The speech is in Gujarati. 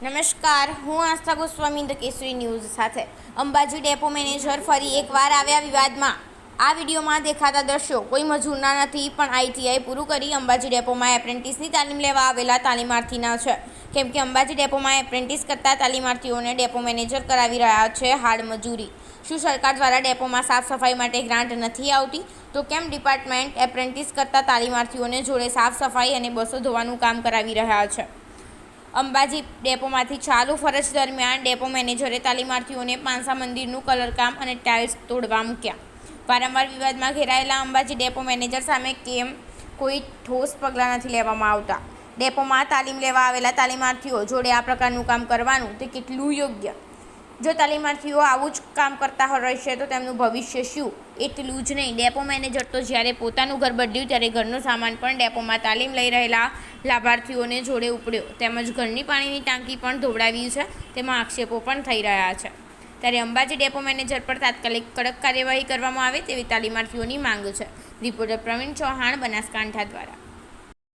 નમસ્કાર, હું આસ્થા ગોસ્વામી ધ કેસરી ન્યૂઝ સાથે. અંબાજી ડેપો મેનેજર ફરી એકવાર આવ્યા વિવાદમાં. આ વિડીયોમાં દેખાતા દ્રશ્યો, કોઈ મજૂરના નથી, પણ આઈટીઆઈ પૂરું કરી અંબાજી ડેપોમાં એપ્રેન્ટિસની તાલીમ લેવા આવેલા તાલીમાર્થીના છે. કેમ કે અંબાજી ડેપોમાં એપ્રેન્ટિસ કરતા તાલીમાર્થીઓને ડેપો મેનેજર કરાવી રહ્યા છે હાડ મજૂરી. શું સરકાર દ્વારા ડેપોમાં સાફ સફાઈ માટે ગ્રાન્ટ નથી આવતી? તો કેમ ડિપાર્ટમેન્ટ એપ્રેન્ટિસ કરતા તાલીમાર્થીઓને જોડે સાફ સફાઈ અને બસો ધોવાનું કામ કરાવી રહ્યા છે? અંબાજી ડેપોમાંથી ચાલુ ફરજ દરમિયાન ડેપો મેનેજરે તાલીમાર્થીઓને પાંસા મંદિરનું કલરકામ અને ટાઇલ્સ તોડવા મૂક્યા. વારંવાર વિવાદમાં ઘેરાયેલા અંબાજી ડેપો મેનેજર સામે કેમ કોઈ ઠોસ પગલાં નથી લેવામાં આવતા. ડેપોમાં તાલીમ લેવા આવેલા તાલીમાર્થીઓ જોડે આ પ્રકારનું કામ કરવાનું તે કેટલું યોગ્ય? જો તાલીમાર્થીઓ આવું જ કામ કરતા રહેશે, તો તેમનું ભવિષ્ય શું? એટલું જ નહીં. ડેપો મેનેજર તો જ્યારે પોતાનું ઘર બદલ્યું, ત્યારે ઘરનો સામાન પણ ડેપોમાં તાલીમ લઈ રહેલા લાભાર્થીઓને જોડે ઉપડ્યો. તેમજ ઘરની પાણીની ટાંકી પણ ધોવડાવી છે. તેમાં આક્ષેપો પણ થઈ રહ્યા છે. ત્યારે અંબાજી ડેપો મેનેજર પર તાત્કાલિક કડક કાર્યવાહી કરવામાં આવે તેવી તાલીમાર્થીઓની માંગ છે. રિપોર્ટર પ્રવીણ ચૌહાણ, બનાસકાંઠા દ્વારા.